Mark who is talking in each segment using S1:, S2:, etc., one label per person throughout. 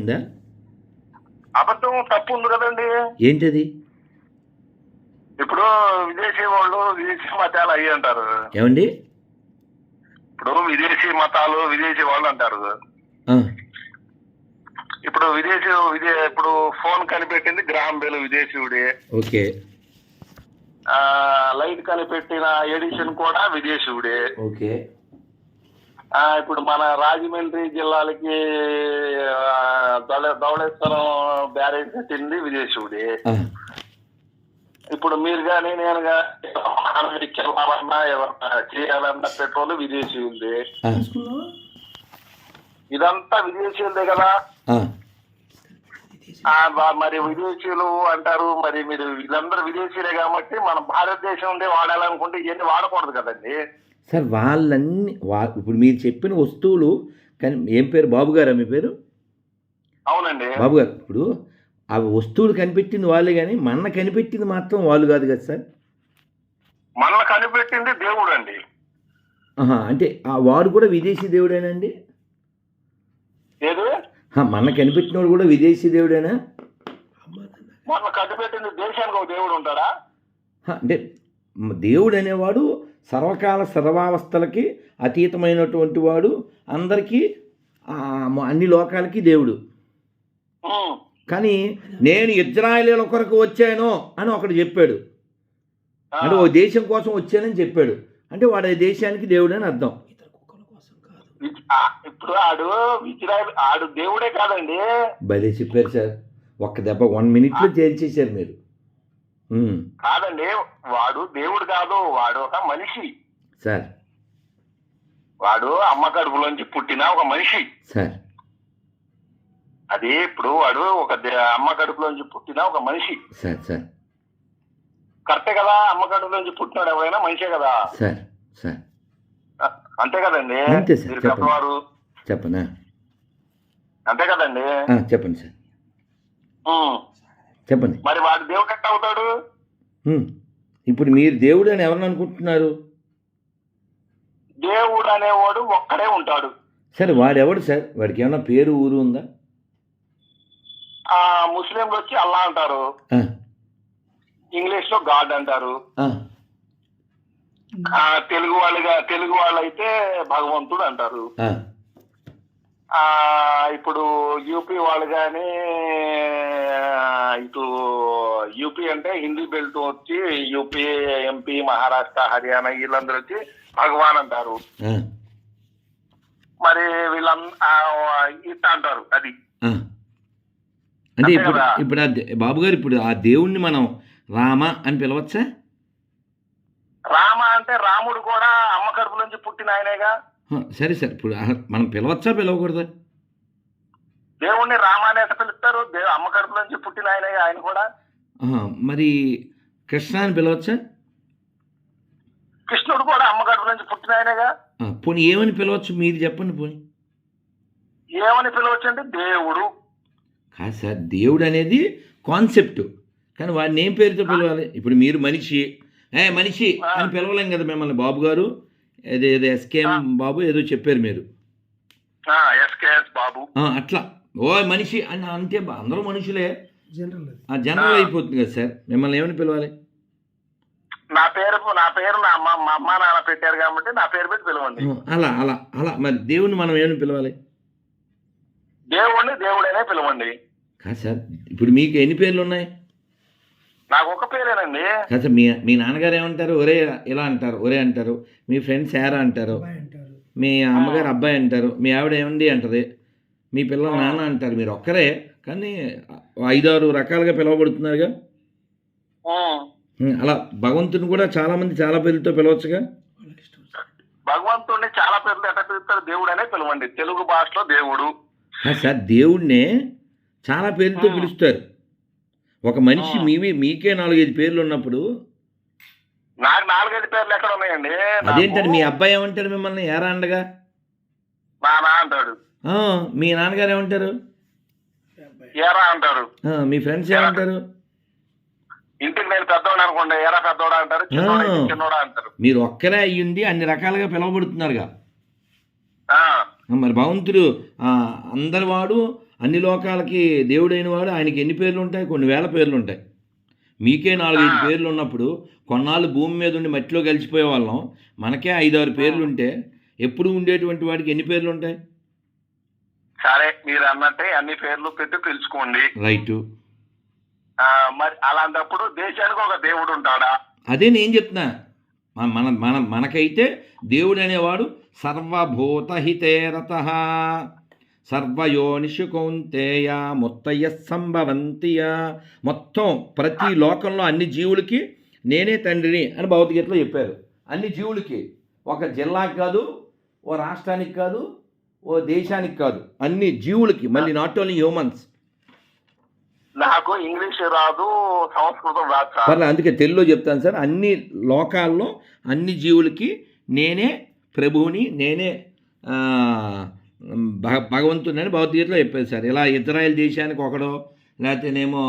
S1: ఉందా?
S2: అబద్ధం తప్పు ఉంది కదండి.
S1: ఏంటది?
S2: ఇప్పుడు విదేశీ వాళ్ళు విదేశీ మతాలు అయ్యి అంటారు.
S1: ఏమండి?
S2: ఇప్పుడు విదేశీ మతాలు విదేశీ వాళ్ళు అంటారు. ఇప్పుడు విదేశీ విదే ఇప్పుడు ఫోన్ కనిపెట్టింది గ్రాహం బెల్ విదేశీయుడే.
S1: ఓకే.
S2: లైట్ కనిపెట్టిన ఎడిషన్ కూడా విదేశీయుడే.
S1: ఓకే.
S2: ఇప్పుడు మన రాజమండ్రి జిల్లాలకి ధవళేశ్వరం బ్యారేజ్ కట్టింది విదేశీయుడే
S1: ఆ,
S2: ఇప్పుడు మీరు కానీ నేను వెళ్ళాలన్నా ఎవరన్నా చేయాలన్నా పెట్రోల్ విదేశీ ఉంది
S1: ఆ,
S2: ఇదంతా విదేశీయులదే కదా? మరి విదేశీయులు అంటారు మరి మీరు వీళ్ళందరూ విదేశీయులే కాబట్టి మన భారతదేశం ఉండే వాడాలనుకుంటే ఇవన్నీ వాడకూడదు కదండి.
S1: సార్ వాళ్ళన్నీ వా ఇప్పుడు మీరు చెప్పిన వస్తువులు కానీ ఏం పేరు? బాబు గారా మీ పేరు?
S2: అవునండి.
S1: బాబు గారు ఇప్పుడు ఆ వస్తువులు కనిపెట్టింది వాళ్ళే కానీ మన కనిపెట్టింది మాత్రం వాళ్ళు కాదు కదా సార్?
S2: మన కనిపెట్టింది దేవుడు అండి
S1: అంటే ఆ వాడు కూడా విదేశీ దేవుడేనండి? మన కనిపెట్టినోడు కూడా విదేశీ దేవుడేనా?
S2: మన కనిపెట్టింది దేశానికి ఒక దేవుడు ఉంటాడా?
S1: అంటే దేవుడు అనేవాడు సర్వకాల సర్వావస్థలకి అతీతమైనటువంటి వాడు అందరికీ అన్ని లోకాలకి దేవుడు. కానీ నేను ఇజ్రాయేలీల కొరకు వచ్చాను అని ఒకడు చెప్పాడు.
S2: ఆ,
S1: అంటే ఓ దేశం కోసం వచ్చానని చెప్పాడు. అంటే వాడు ఆ దేశానికి దేవుడు అని అర్థం.
S2: ఇప్పుడు ఆడు ఇజ్రాయెల్ ఆడు దేవుడే కాదండి.
S1: భలే చెప్పారు సార్. ఒక్క దెబ్బ వన్ మినిట్లో తేల్చేశారు మీరు. ఉమ్,
S2: కాదండి వాడు దేవుడు కాదు వాడు ఒక మనిషి.
S1: సార్.
S2: వాడు అమ్మ కడుపులోంచి పుట్టిన ఒక మనిషి.
S1: సార్.
S2: అది ఇప్పుడు వాడు ఒక అమ్మ కడుపులోంచి పుట్టిన ఒక మనిషి.
S1: Sir sir.
S2: కరెక్టే కదా అమ్మ కడుపులోంచి పుట్టినాడు ఎవరైనా మనిషే కదా.
S1: Sir sir.
S2: ఆ, అంతే కదండి. మీరు
S1: చెప్పండి.
S2: పెద్దవారు
S1: చెప్పనా?
S2: అంతే కదండి.
S1: చెప్పండి సార్. చెప్పండి.
S2: మరి వాడు దేవుడు ఎట్ట అవుతాడు?
S1: ఇప్పుడు మీరు దేవుడు అని ఎవరిని అనుకుంటున్నారు?
S2: దేవుడు అనేవాడు ఒక్కడే ఉంటాడు.
S1: సరే వాడెవడు సార్? వాడికి ఏమైనా పేరు ఊరు ఉందా?
S2: ముస్లింలు వచ్చి అల్లా అంటారు. ఇంగ్లీష్లో గాడ్ అంటారు. తెలుగు వాళ్ళుగా తెలుగు వాళ్ళు అయితే భగవంతుడు అంటారు.
S1: ఆ,
S2: ఇప్పుడు యూపీ వాళ్ళు కానీ ఇటు యూపీ అంటే హిందీ బెల్ట్ వచ్చి యూపీ ఎంపీ మహారాష్ట్ర హర్యానా వీళ్ళందరూ వచ్చి భగవాన్ అంటారు. మరి వీళ్ళందరూ ఇట్ట అంటారు అది.
S1: అంటే ఇప్పుడు? ఇప్పుడు ఆ బాబు గారు ఇప్పుడు ఆ దేవుణ్ణి మనం రామ అని పిలవచ్చా?
S2: రామ అంటే రాముడు కూడా అమ్మ కడుపు నుంచి పుట్టిన ఆయనేగా?
S1: సరే సార్. ఇప్పుడు మనం పిలవచ్చా పిలవకూడదా?
S2: దేవుణ్ణి రామ అని పిలుస్తారు? అమ్మ కడుపు నుంచి పుట్టిన ఆయనే ఆయన కూడా?
S1: మరి కృష్ణ అని పిలవచ్చా?
S2: కృష్ణుడు కూడా అమ్మ కడుపు నుంచి పుట్టిన ఆయనేగా?
S1: పోనీ ఏమని పిలవచ్చు? మీరు చెప్పండి పోనీ.
S2: ఏమని పిలవచ్చు అంటే దేవుడు.
S1: కాదు సార్ దేవుడు అనేది కాన్సెప్ట్. కానీ వాడిని ఏం పేరుతో పిలవాలి? ఇప్పుడు మీరు మనిషి. ఏ మనిషి అని పిలవలేం కదా మిమ్మల్ని బాబు గారు? ఏదో ఏదో ఎస్కేఎం బాబు ఏదో చెప్పారు మీరు.
S2: ఎస్కేఎస్ బాబు.
S1: అట్లా. ఓ మనిషి అని అంటే బా- అందరూ మనుషులే.
S3: జనరల్ అది.
S1: ఆ జనరల్. అయిపోతుంది కదా సార్. మిమ్మల్ని ఏమని పిలవాలి?
S2: నా పేరు నా పేరు నా అమ్మ మా అమ్మ నాన్న పెట్టారు కాబట్టి నా పేరు పెట్టి పిలవండి.
S1: అలా అలా అలా. మరి దేవుణ్ణి మనం ఏమని పిలవాలి?
S2: దేవుడిని దేవుడనే పిలవండి.
S1: కాదు సార్ ఇప్పుడు మీకు ఎన్ని పేర్లు ఉన్నాయి?
S2: నాకు ఒక పేరేనండి.
S1: కాదు సార్ మీ మీ నాన్నగారు ఏమంటారు? ఒరే ఇలా అంటారు ఒరే అంటారు. మీ ఫ్రెండ్స్ ఏరా అంటారు. మీ అమ్మగారు అబ్బాయి అంటారు. మీ ఆవిడ ఏమండి అంటది? మీ పిల్లలు నాన్న అంటారు మీరు ఒక్కరే. కానీ ఐదారు రకాలుగా పిలవబడుతున్నారుగా. అలా భగవంతుని కూడా చాలా మంది చాలా పేర్లతో పిలవచ్చుగా.
S2: భగవంతుడిని చాలా పేర్లు ఎట్లా పిలుస్తారు? దేవుడనే పిలవండి. తెలుగు భాషలో దేవుడు.
S1: సార్ దేవుణ్ణే చాలా పేర్లతో. పిలుస్తారు. ఒక మనిషి. మీవి మీకే నాలుగైదు పేర్లు ఉన్నప్పుడు
S2: నాకు నాలుగైదు పేర్లు ఎక్కడ ఉన్నాయండి
S1: అదేంటండి మీ అబ్బాయి ఏమంటాడు మిమ్మల్ని ఏరా అండగా
S2: నానా అంటాడు.
S1: ఆ, మీ నాన్నగారు ఏమంటారు?
S2: ఏరా అంటారు
S1: మీ ఫ్రెండ్స్ ఏమంటారు?
S2: ఇంటికి నేను పెద్దోడు అనుకోండి ఎరా పెద్దోడా అంటారు చిన్నోడా అంటారు.
S1: మీరు ఒక్కరే అయ్యుండి అన్ని రకాలుగా పిలవబడుతున్నారుగా. మరి భగవంతుడు ఆ, అందరి వాడు అన్ని లోకాలకి దేవుడైన వాడు ఆయనకి ఎన్ని పేర్లు ఉంటాయి కొన్ని వేల పేర్లు ఉంటాయి మీకే నాలుగైదు. పేర్లు ఉన్నప్పుడు కొన్నాళ్ళు భూమి మీద ఉండి మట్టిలో కలిసిపోయే వాళ్ళం మనకే ఐదారు పేర్లు ఉంటే ఎప్పుడు ఉండేటువంటి వాడికి ఎన్ని పేర్లు ఉంటాయి
S2: సరే మీరు అన్నట్టే అన్ని పేర్లు పెట్టి పిలుచుకోండి.
S1: రైటు.
S2: మరి అలాంటప్పుడు దేశానికి ఒక దేవుడు ఉంటాడా
S1: అదే నేను చెప్తున్నా. మన మన మనకైతే దేవుడు అనేవాడు సర్వభూతహితేరత. సర్వయోనిషు కౌంతేయ మొత్తయ సంభవంతియ. మొత్తం ప్రతి లోకంలో అన్ని జీవులకి నేనే తండ్రిని అని భగవద్గీతలో చెప్పారు. అన్ని జీవులకి. ఒక జిల్లాకి కాదు ఓ రాష్ట్రానికి కాదు ఓ దేశానికి కాదు. అన్ని జీవులకి మళ్ళీ నాట్ ఓన్లీ హ్యూమన్స్
S2: నాకు ఇంగ్లీష్ రాదు సంస్కృతం రాదు
S1: అందుకే తెలుగులో చెప్తాను సార్. అన్ని లోకాల్లో అన్ని జీవులకి నేనే ప్రభువుని నేనే ఆ, భగ భగవంతుని భగవద్గీతలో చెప్పారు సార్. ఇలా ఇజ్రాయెల్ దేశానికి ఒకడో లేకపోతేనేమో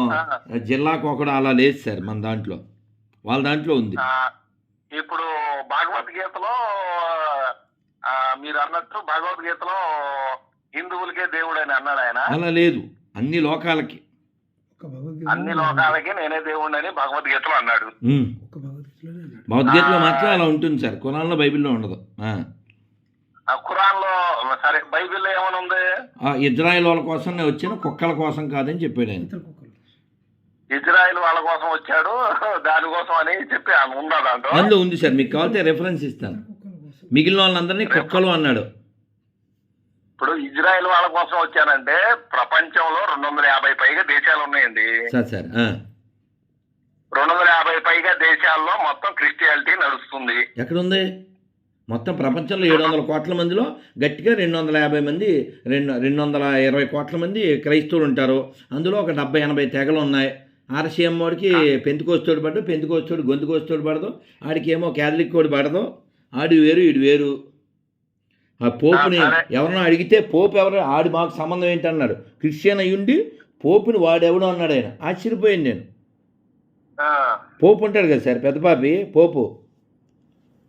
S1: జిల్లాకు ఒకడో అలా లేదు సార్ మన దాంట్లో. వాళ్ళ దాంట్లో ఉంది.
S2: ఇప్పుడు భగవద్గీతలో మీరు అన్నట్టు భగవద్గీతలో హిందువులకే దేవుడు అని అన్నాడు ఆయన.
S1: అలా లేదు. అన్ని లోకాలకి.
S2: అన్ని లోకాలకి నేనే దేవుడు అని భగవద్గీతలో అన్నాడు.
S1: భగవద్గీతలో మాత్రం అలా ఉంటుంది సార్. కురాన్లో బైబిల్లో ఉండదు. ఆ.
S2: ఆ ఖురాన్లో సరే బైబిల్లో ఏమని ఉంది?
S1: ఆ ఇజ్రాయెల్ వాళ్ళ కోసం నేను వచ్చిన. కుక్కల కోసం కాదని చెప్పాడు ఆయన.
S3: ఇతర కుక్కలు.
S2: ఇజ్రాయిల్ వాళ్ళ కోసం వచ్చాడు. దానికోసం అని చెప్పి ఉందా దాంట్లో
S1: అందులో ఉంది సార్. మీకు కావాలంటే రెఫరెన్స్ ఇస్తాను. మిగిలిన వాళ్ళందరినీ కుక్కలు అన్నాడు.
S2: ఇప్పుడు ఇజ్రాయెల్ వాళ్ళ కోసం వచ్చానంటే ప్రపంచంలో రెండు వందల యాభై పైగా దేశాలు ఉన్నాయండి.
S1: Sir sir. ఆ.
S2: రెండు వందల యాభై పైగా దేశాల్లో మొత్తం క్రిస్టియాలిటీ నడుస్తుంది.
S1: ఎక్కడుంది? మొత్తం ప్రపంచంలో ఏడు వందల కోట్ల మందిలో గట్టిగా రెండు వందల యాభై మంది రెండు రెండు వందల ఇరవై కోట్ల మంది క్రైస్తవులు ఉంటారు. అందులో ఒక డెబ్బై ఎనభై తెగలు ఉన్నాయి. ఆర్సీఎం వాడికి పెంతుకోస్తోడు పడ్డు పెంతుకోస్తోడు గొంతుకోస్తోడు పడదు. ఆడికి ఏమో క్యాథలిక్ కోడి పడదు. ఆడి వేరు ఈడు వేరు. ఆ పోపుని. ఎవరినో అడిగితే పోపు ఎవరు ఆడి మాకు సంబంధం ఏంటన్నాడు. క్రిస్టియన్ అయ్యుండి పోపుని వాడెవడో అన్నాడు ఆయన. ఆశ్చర్యపోయాను నేను. పోపు ఉంటాడు కదా సార్ పెద్ద పాపి పోపు.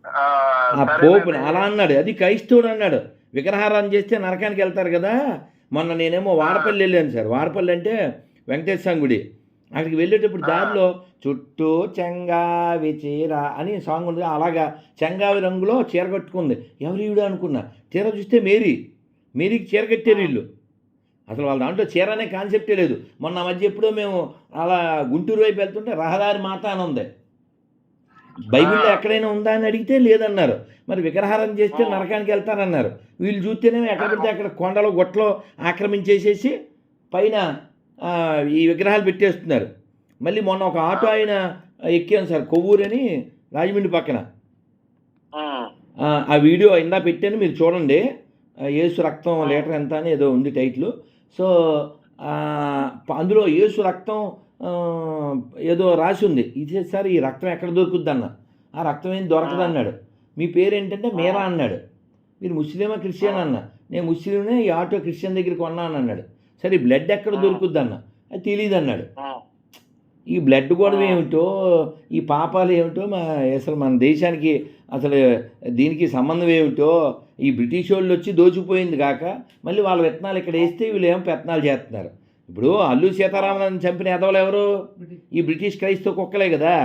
S2: ఆ.
S1: పోపుని అలా అన్నాడు అది క్రైస్తవుడు అన్నాడు. విగ్రహారాధన చేస్తే నరకానికి వెళ్తారు కదా. మొన్న నేనేమో వాడపల్లి వెళ్ళాను సార్. వాడపల్లి అంటే వెంకటేశ్వర గుడి. అక్కడికి వెళ్ళేటప్పుడు. దారిలో చుట్టూ చెంగావి చీర అని సాంగ్ ఉంది. అలాగా చెంగావి రంగులో చీర కట్టుకుంది. ఎవరు ఈవిడ అనుకున్నా? చీర చూస్తే మేరీ. మేరీకి చీర కట్టారు వీళ్ళు. అసలు వాళ్ళ దాంట్లో చీర అనే కాన్సెప్టే లేదు. మొన్న మధ్య ఎప్పుడో మేము అలా గుంటూరు వైపు వెళ్తుంటే రహదారి మాత అని ఉంది. బైబిల్లో. ఎక్కడైనా ఉందా అని అడిగితే లేదన్నారు. మరి విగ్రహారం చేస్తే. నరకానికి వెళ్తారన్నారు. వీళ్ళు చూస్తేనేమో ఎక్కడ పడితే అక్కడ కొండలో గొట్టలో ఆక్రమించేసేసి పైన ఈ విగ్రహాలు పెట్టేస్తున్నారు. మళ్ళీ మొన్న ఒక ఆటో ఆయన ఎక్కాను సార్ కొవ్వూరు అని రాజమండ్రి పక్కన. ఆ, వీడియో ఇందా పెట్టాను మీరు చూడండి. యేసు రక్తం లీటర్ ఎంత అని ఏదో ఉంది టైటిల్. సో అందులో యేసు రక్తం ఏదో రాసి ఉంది. ఇది సార్ ఈ రక్తం ఎక్కడ దొరుకుద్ది అన్న ఆ రక్తం ఏం దొరకదు అన్నాడు. మీ పేరు ఏంటంటే మీరా అన్నాడు. మీరు ముస్లిమా క్రిస్టియన్ అన్న. నేను ముస్లింనే ఈ ఆటో క్రిస్టియన్ దగ్గర కొన్నాను అన్నాడు. సరే బ్లడ్ ఎక్కడ దొరుకుద్ది అన్న అది తెలియదు అన్నాడు ఈ బ్లడ్ గొడవ ఏమిటో ఈ పాపాలు ఏమిటో మా అసలు మన దేశానికి అసలు దీనికి సంబంధం ఏమిటో ఈ బ్రిటిష్ వాళ్ళు వచ్చి దోచుకుపోయింది కాక మళ్ళీ వాళ్ళ విత్తనాలు ఇక్కడ వేస్తే వీళ్ళు ఏమో పెత్తనాలు చేస్తున్నారు. ఇప్పుడు అల్లు సీతారామన్ చంపిన ఎదవలు ఎవరు? ఈ బ్రిటిష్ క్రైస్తవ కుక్కలే కదా.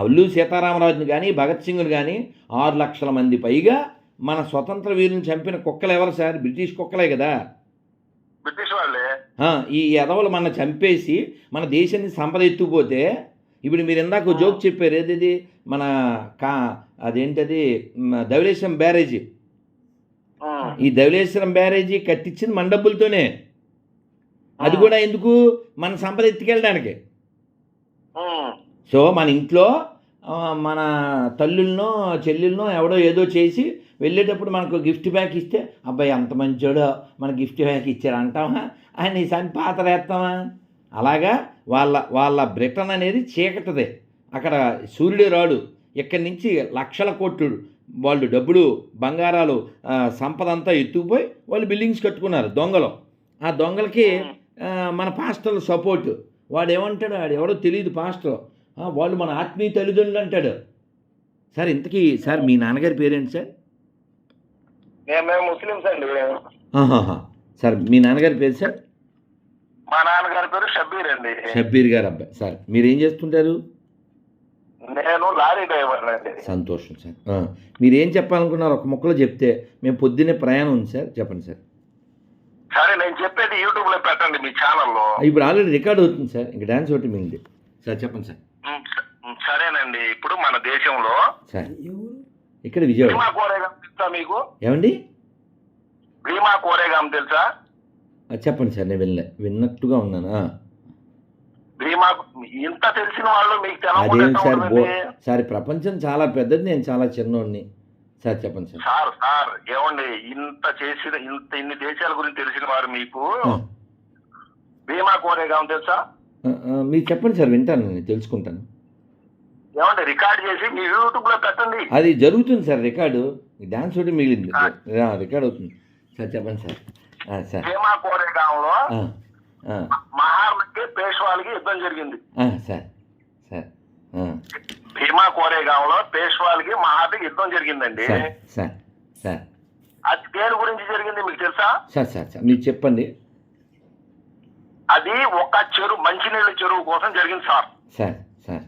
S1: అల్లు సీతారామరాజుని కానీ భగత్ సింగ్ని కానీ ఆరు లక్షల మంది పైగా మన స్వతంత్ర వీరుని చంపిన కుక్కలు ఎవరు సార్? బ్రిటిష్ కుక్కలే కదా.
S2: బ్రిటిష్ వాళ్ళే.
S1: ఈ ఎదవలు మన చంపేసి మన దేశాన్ని సంపద ఎత్తుకుపోతే ఇప్పుడు మీరు ఇందాక జోక్ చెప్పారు ఏది మన కా అదేంటది మ, ధవళేశ్వరం బ్యారేజీ? ఈ ధవళేశ్వరం బ్యారేజీ కట్టించింది మన డబ్బులతోనే. అది కూడా ఎందుకు? మన సంపద ఎత్తుకెళ్ళడానికి. సో మన ఇంట్లో మన తల్లులనో చెల్లెలనో ఎవడో ఏదో చేసి వెళ్ళేటప్పుడు మనకు గిఫ్ట్ బ్యాగ్ ఇస్తే అబ్బాయి అంత మంచోడో మన గిఫ్ట్ బ్యాగ్ ఇచ్చారు అంటామా అని సని పాత్ర వేస్తామా అలాగా వాళ్ళ వాళ్ళ బ్రిటన్ అనేది చీకటిదే. అక్కడ సూర్యుడు రాడు. ఇక్కడి నుంచి లక్షల కోట్లు వాళ్ళు డబ్బులు బంగారాలు సంపద అంతా ఎత్తుకుపోయి వాళ్ళు బిల్డింగ్స్ కట్టుకున్నారు దొంగలు. ఆ దొంగలకి మన పాస్టర్ల సపోర్ట్. వాడు ఏమంటాడు వాడు ఎవడో తెలియదు పాస్టర్ వాళ్ళు మన ఆత్మీయ తల్లిదండ్రులు అంటాడు. సార్ ఇంతకీ సార్ మీ నాన్నగారి పేరేంటి సార్?
S2: మేము ముస్లిమ్స్ అండి.
S1: సార్ మీ నాన్నగారి పేరు సార్?
S2: మా నాన్నగారి పేరు షబ్బీర్ అండి.
S1: షబ్బీర్ గారు అబ్బాయి. సార్ మీరు ఏం చేస్తుంటారు?
S2: నేను లారీ డ్రైవర్ అండి.
S1: సంతోషం సార్. మీరు ఏం చెప్పాలనుకున్నారు? ఒక ముక్కలో చెప్తే మేము పొద్దున్నే ప్రయాణం ఉంది సార్. చెప్పండి సార్.
S2: సరే నేను చెప్పేది యూట్యూబ్లో పెట్టండి మీ ఛానల్లో.
S1: ఇప్పుడు ఆల్రెడీ రికార్డ్ అవుతుంది సార్. ఇంకా డ్యాన్స్ ఒకటి మిగిలింది. సార్ చెప్పండి సార్.
S2: సరేనండి. ఇప్పుడు మన దేశంలో
S1: ఇక్కడ విజయవాడ.
S2: తెలుసా మీకు?
S1: ఏమండి?
S2: భీమా కోరేగాం తెలుసా?
S1: చెప్పండి సార్ నేను వినలే. విన్నట్టుగా ఉన్నాను.
S2: భీమా ఇంత తెలిసిన వాళ్ళు మీకు
S1: అదేం సార్ బో ప్రపంచం చాలా పెద్దది నేను చాలా చిన్నోడిని. సార్ చెప్పండి సార్.
S2: సార్ సార్ ఏమండి ఇంత చేసిన ఇంత ఇన్ని దేశాల గురించి తెలిసిన వారు మీకు? భీమా కోరేగాం తెలుసా?
S1: మీరు చెప్పండి సార్ వింటాను నేను తెలుసుకుంటాను.
S2: ఏమండి రికార్డ్ చేసి మీ యూట్యూబ్లో పెట్టండి.
S1: అది జరుగుతుంది సార్ రికార్డు. డాన్స్ ఒకటి మిగిలింది. రికార్డ్ అవుతుంది. సార్ చెప్పండి సార్. సార్.
S2: భీమా కోరేగాంలో మహార్లకి పేష్వాలకి యుద్ధం జరిగింది.
S1: సార్. సార్.
S2: భీమా కోరేగాంలో పేష్వాలకి మహార్లకి యుద్ధం జరిగిందండి.
S1: సార్ సార్
S2: అది దేని గురించి జరిగింది మీకు తెలుసా?
S1: Sir sir sir. మీరు చెప్పండి.
S2: అది ఒక చెరువు మంచినీళ్ళ చెరువు కోసం జరిగింది సార్.
S1: Sir sir.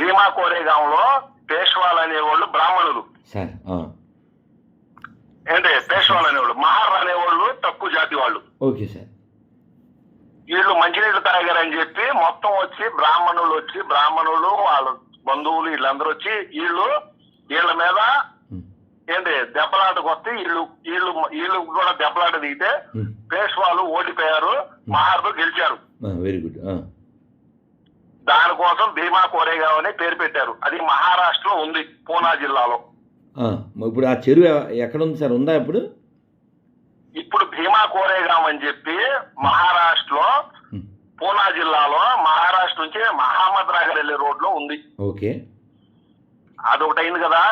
S2: భీమా కోరేగాంలో పేష్వాలు అనేవాళ్ళు బ్రాహ్మణులు ఏంటి పేష్వాలు అనేవాళ్ళు మహార్ అనేవాళ్ళు తక్కువ జాతి వాళ్ళు.
S1: Okay sir.
S2: వీళ్ళు మంచినీళ్ళు తాగారని చెప్పి మొత్తం వచ్చి బ్రాహ్మణులు వచ్చి బ్రాహ్మణులు వాళ్ళ బంధువులు వీళ్ళందరూ వచ్చి వీళ్ళు వీళ్ళ మీద ఏంటి దెబ్బలాటకు వస్తే వీళ్ళు వీళ్ళు వీళ్ళు కూడా దెబ్బలాట దిగితే పేష్వాలు ఓడిపోయారు మహార్లు గెలిచారు.
S1: వెరీ గుడ్
S2: దానికోసం భీమా కోరేగావ్ అని పేరు పెట్టారు. అది మహారాష్ట్రలో ఉంది పూనా జిల్లాలో.
S1: ఇప్పుడు ఆ చెరువు ఎక్కడ ఉంది సార్? ఉందా ఇప్పుడు?
S2: ఇప్పుడు భీమా కోరేగాం అని చెప్పి మహారాష్ట్రలో పూనా జిల్లాలో మహారాష్ట్ర నుంచి మహమ్మద్ నగర్ వెళ్ళే రోడ్లో ఉంది.
S1: ఓకే.
S2: అదొకటి అయింది కదా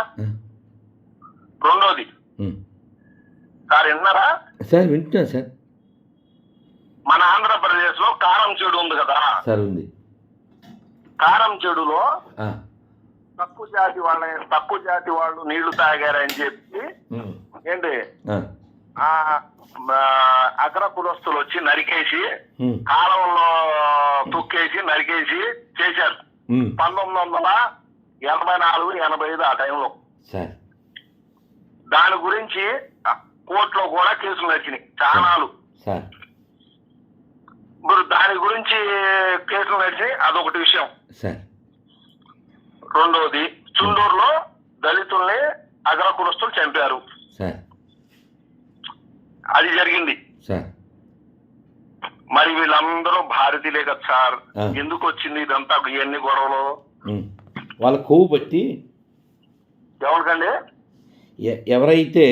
S2: రెండోది. సార్ విన్నారా?
S1: సార్ వింటున్నా సార్.
S2: మన ఆంధ్రప్రదేశ్లో కారం చెడు ఉంది కదా.
S1: సార్ ఉంది.
S2: కారం చెడులో తక్కువ జాతి వాళ్ళ తక్కువ జాతి వాళ్ళు నీళ్ళు తాగారని చెప్పి ఏంటి?
S1: ఆ,
S2: అగ్ర కులస్తులు వచ్చి నరికేసి కాలంలో తొక్కేసి నరికేసి చేశారు. పంతొమ్మిది వందల ఎనభై నాలుగు ఎనభై ఐదు ఆ టైంలో. దాని గురించి కోర్టులో కూడా కేసులు నడిచినాయి. చాలాలు
S1: సార్.
S2: ఇప్పుడు దాని గురించి కేసులు నడిచినాయి. అదొకటి విషయం.
S1: సార్.
S2: రెండోది చుండూరులో దళితుల్ని అగ్ర కులస్తులు చంపారు అది జరిగింది.
S1: సార్.
S2: మరి వీళ్ళందరూ భారతీయులే కదా సార్. ఎందుకు వచ్చింది ఇదంతా? ఇవన్నీ గొడవలు.
S1: వాళ్ళ కొవ్వు బట్టి
S2: ఎవరికండి?
S1: ఎవరైతే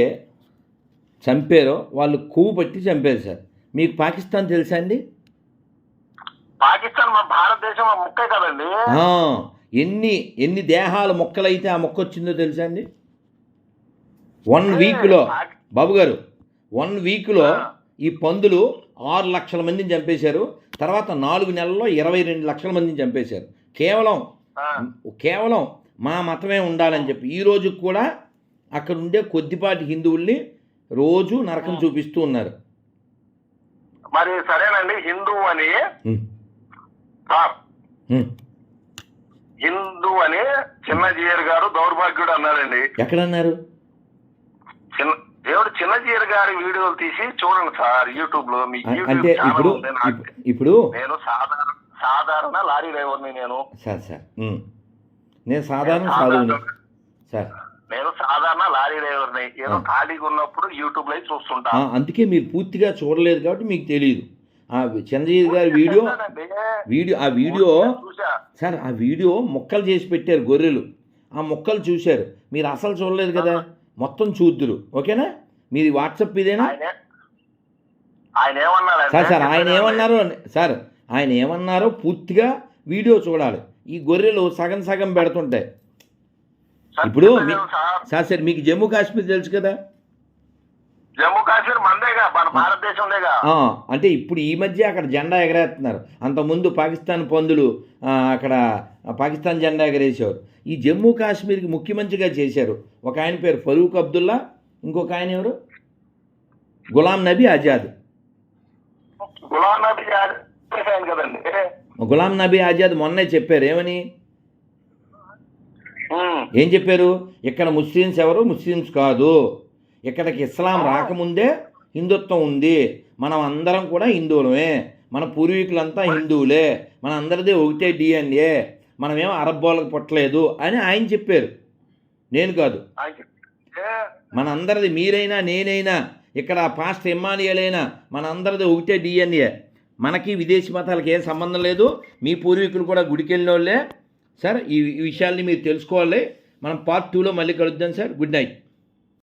S1: చంపారో వాళ్ళు కొవ్వు పట్టి చంపారు సార్. మీకు పాకిస్తాన్ తెలుసా అండి?
S2: పాకిస్తాన్ మన భారతదేశం ముక్కే కదండి.
S1: ఎన్ని ఎన్ని దేహాల మొక్కలైతే ఆ మొక్క వచ్చిందో తెలుసా అండి? వన్ వీక్లో బాబు గారు వన్ వీక్లో ఈ పందులు ఆరు లక్షల మందిని చంపేశారు. తర్వాత నాలుగు నెలల్లో ఇరవై రెండు లక్షల మందిని చంపేశారు. కేవలం కేవలం మా మతమే ఉండాలని చెప్పి. ఈ రోజు కూడా అక్కడ ఉండే కొద్దిపాటి హిందువుల్ని రోజు నరకం చూపిస్తూ ఉన్నారు.
S2: మరి సరేనండి హిందూ అని
S1: ఉమ్.
S2: హిందూ అని చిన్నజీయర్ గారు దౌర్భాగ్యుడు అన్నారండి
S1: ఎక్కడన్నారు?
S2: చిన్న దేవుడు చిన్నజీయర్ గారి వీడియోలు తీసి చూడండి సార్ యూట్యూబ్లో మీ యూట్యూబ్ ఛానల్ ఉంది నాకు.
S1: ఇప్- ఇప్పుడు
S2: నేను సాధారణ సాధారణ లారీ డ్రైవర్ని నేను.
S1: Sir sir. నేను సాధారణ సాధువుని. సార్.
S2: నేను సాధారణ లారీ డ్రైవర్ని. ఏదో. ఖాళీగా ఉన్నప్పుడు యూట్యూబ్లో చూస్తుంటా
S1: ఆ, అందుకే మీరు పూర్తిగా చూడలేదు కాబట్టి మీకు తెలియదు ఆ చంద్రజీవి గారి వీడియో. వీడియో ఆ వీడియో సార్ ఆ వీడియో మొక్కలు చేసి పెట్టారు గొర్రెలు. ఆ మొక్కలు చూశారు. మీరు అసలు చూడలేదు కదా? మొత్తం చూద్దురు. ఓకేనా? మీది వాట్సాప్ ఇదేనా? సార్ సార్ ఆయన ఏమన్నారో సార్ ఆయన ఏమన్నారో పూర్తిగా వీడియో చూడాలి. ఈ గొర్రెలు సగం సగం పెడుతుంటాయి. ఇప్పుడు.
S2: సార్
S1: సార్ మీకు జమ్మూ కాశ్మీర్ తెలుసు కదా?
S2: జమ్మూ కాశ్మీర్ మందేగా మన భారతదేశంలేగా
S1: ఆ, అంటే ఇప్పుడు ఈ మధ్య అక్కడ జెండా ఎగరేస్తున్నారు. అంతకుముందు పాకిస్తాన్ పందులు అక్కడ పాకిస్తాన్ జెండా ఎగరేసేవారు. ఈ జమ్మూ కాశ్మీర్కి ముఖ్యమంత్రిగా చేశారు. ఒక ఆయన పేరు ఫరూక్ అబ్దుల్లా ఇంకొక ఆయన ఎవరు? గులాం నబీ ఆజాద్.
S2: గులాం నబీ ఆజాద్ కదండి.
S1: గులాం నబీ ఆజాద్ మొన్నే చెప్పారు ఏమని? ఏం చెప్పారు? ఇక్కడ ముస్లిమ్స్ ఎవరు? ముస్లిమ్స్ కాదు. ఇక్కడికి ఇస్లాం రాకముందే హిందుత్వం ఉంది. మనం అందరం కూడా హిందువులమే. మన పూర్వీకులంతా హిందువులే. మన అందరిది ఒకటే డిఎన్ఏ మనమేమో అరబ్ వాళ్ళకి పుట్టలేదు అని ఆయన చెప్పారు. నేను కాదు.
S2: ఆయన చెప్తే,
S1: మన అందరిది మీరైనా నేనైనా ఇక్కడ పాస్ట్ ఇమ్మానియల్ అయినా మన అందరిది ఒకటే డిఎన్ఏ మనకి విదేశీ మతాలకు ఏం సంబంధం లేదు. మీ పూర్వీకులు కూడా గుడికి వెళ్ళిన వాళ్ళే సార్ ఈ ఈ విషయాల్ని మీరు తెలుసుకోవాలి. మనం పార్ట్ టూలో మళ్ళీ కలుద్దాం సార్. Good night.